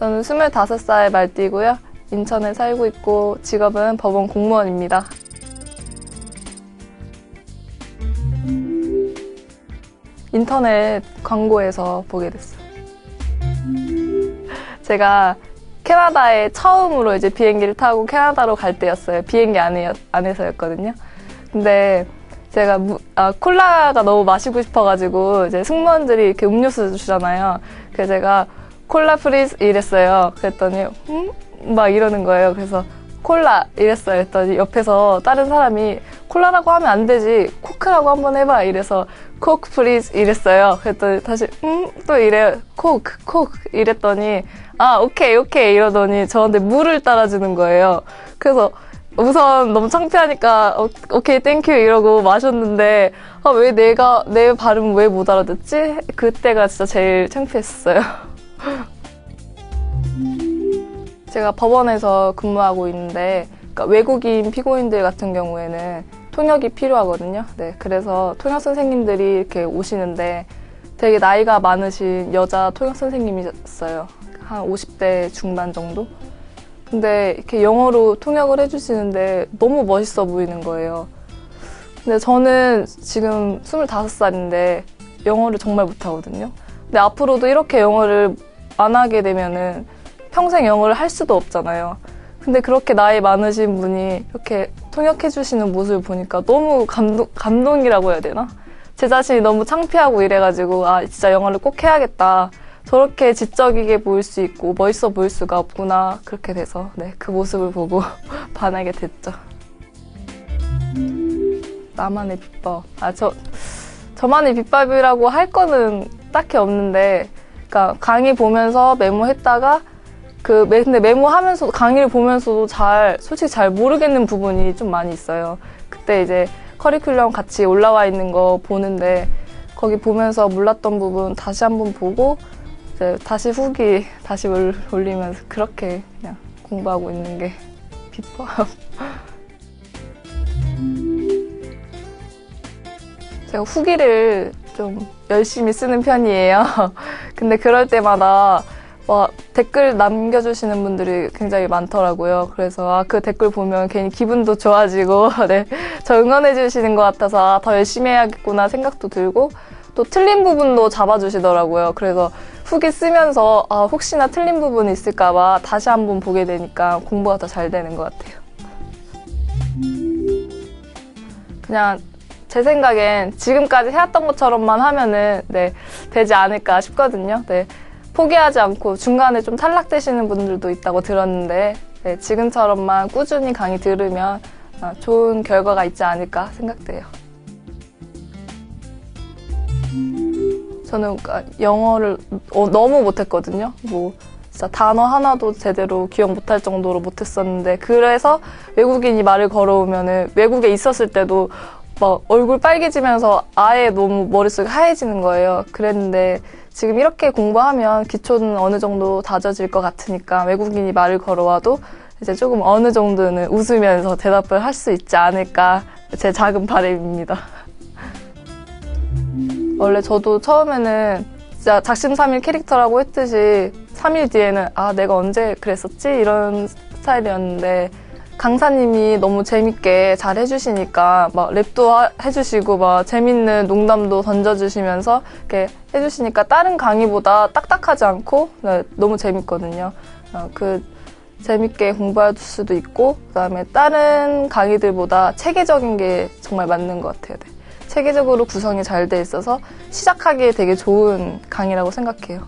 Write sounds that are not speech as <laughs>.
저는 25살 말띠고요. 인천에 살고 있고 직업은 법원 공무원입니다. 인터넷 광고에서 보게 됐어요. 제가 캐나다에 처음으로 이제 비행기를 타고 캐나다로 갈 때였어요. 비행기 안에, 안에서였거든요. 근데 제가 무- 아, 콜라가 너무 마시고 싶어가지고 이제 승무원들이 이렇게 음료수 주잖아요. 그래서 제가 콜라 프리즈 이랬어요. 그랬더니 음? 막 이러는 거예요. 그래서 콜라 이랬어요. 했더니 옆에서 다른 사람이 콜라라고 하면 안 되지. 코크라고 한번 해봐. 이래서 코크 프리즈 이랬어요. 그랬더니 다시 음? 또 이래요. 코크 코크 이랬더니 아 오케이 오케이 이러더니 저한테 물을 따라주는 거예요. 그래서 우선 너무 창피하니까 어, 오케이 땡큐 이러고 마셨는데 아, 왜 내가 내 발음 왜 못 알아듣지? 그때가 진짜 제일 창피했어요. <laughs> 제가 법원에서 근무하고 있는데 그러니까 외국인 피고인들 같은 경우에는 통역이 필요하거든요. 네, 그래서 통역 선생님들이 이렇게 오시는데 되게 나이가 많으신 여자 통역 선생님이셨어요. 한 50대 중반 정도? 근데 이렇게 영어로 통역을 해주시는데 너무 멋있어 보이는 거예요. 근데 저는 지금 25살인데 영어를 정말 못하거든요. 근데 앞으로도 이렇게 영어를 안 하게 되면은 평생 영어를 할 수도 없잖아요. 근데 그렇게 나이 많으신 분이 이렇게 통역해 주시는 모습을 보니까 너무 감동, 감동이라고 해야 되나? 제 자신이 너무 창피하고 이래가지고, 아, 진짜 영어를 꼭 해야겠다. 저렇게 지적이게 보일 수 있고 멋있어 보일 수가 없구나. 그렇게 돼서, 네, 그 모습을 보고 <laughs> 반하게 됐죠. 나만의 비법. 아, 저, 저만의 비법이라고 할 거는 딱히 없는데, 그러니까 강의 보면서 메모했다가 그 메- 근데 메모하면서 강의를 보면서도 잘 솔직히 잘 모르겠는 부분이 좀 많이 있어요. 그때 이제 커리큘럼 같이 올라와 있는 거 보는데 거기 보면서 몰랐던 부분 다시 한번 보고 이제 다시 후기 <laughs> 다시 올- 올리면서 그렇게 그냥 공부하고 있는 게 비법. <laughs> 제가 후기를 좀 열심히 쓰는 편이에요. <laughs> 근데 그럴 때마다 막 댓글 남겨주시는 분들이 굉장히 많더라고요. 그래서 아, 그 댓글 보면 괜히 기분도 좋아지고, <laughs> 네. 저 응원해주시는 것 같아서 아, 더 열심히 해야겠구나 생각도 들고, 또 틀린 부분도 잡아주시더라고요. 그래서 후기 쓰면서 아, 혹시나 틀린 부분이 있을까봐 다시 한번 보게 되니까 공부가 더 잘 되는 것 같아요. 그냥 제 생각엔 지금까지 해왔던 것처럼만 하면은 네, 되지 않을까 싶거든요. 네, 포기하지 않고 중간에 좀 탈락되시는 분들도 있다고 들었는데 네, 지금처럼만 꾸준히 강의 들으면 아, 좋은 결과가 있지 않을까 생각돼요. 저는 그러니까 영어를 어, 너무 못했거든요. 뭐 진짜 단어 하나도 제대로 기억 못할 정도로 못했었는데 그래서 외국인이 말을 걸어오면은 외국에 있었을 때도 막 얼굴 빨개지면서 아예 너무 머릿속이 하얘지는 거예요. 그랬는데 지금 이렇게 공부하면 기초는 어느 정도 다져질 것 같으니까 외국인이 말을 걸어와도 이제 조금 어느 정도는 웃으면서 대답을 할 수 있지 않을까 제 작은 바람입니다. <laughs> 원래 저도 처음에는 진짜 작심삼일 캐릭터라고 했듯이 3일 뒤에는 아 내가 언제 그랬었지 이런 스타일이었는데 강사님이 너무 재밌게 잘 해주시니까 막 랩도 하- 해주시고 막 재밌는 농담도 던져주시면서 이렇게 해주시니까 다른 강의보다 딱딱하지 않고 네, 너무 재밌거든요. 어, 그 재밌게 공부할 수도 있고 그다음에 다른 강의들보다 체계적인 게 정말 맞는 것 같아요. 네. 체계적으로 구성이 잘 돼 있어서 시작하기에 되게 좋은 강의라고 생각해요.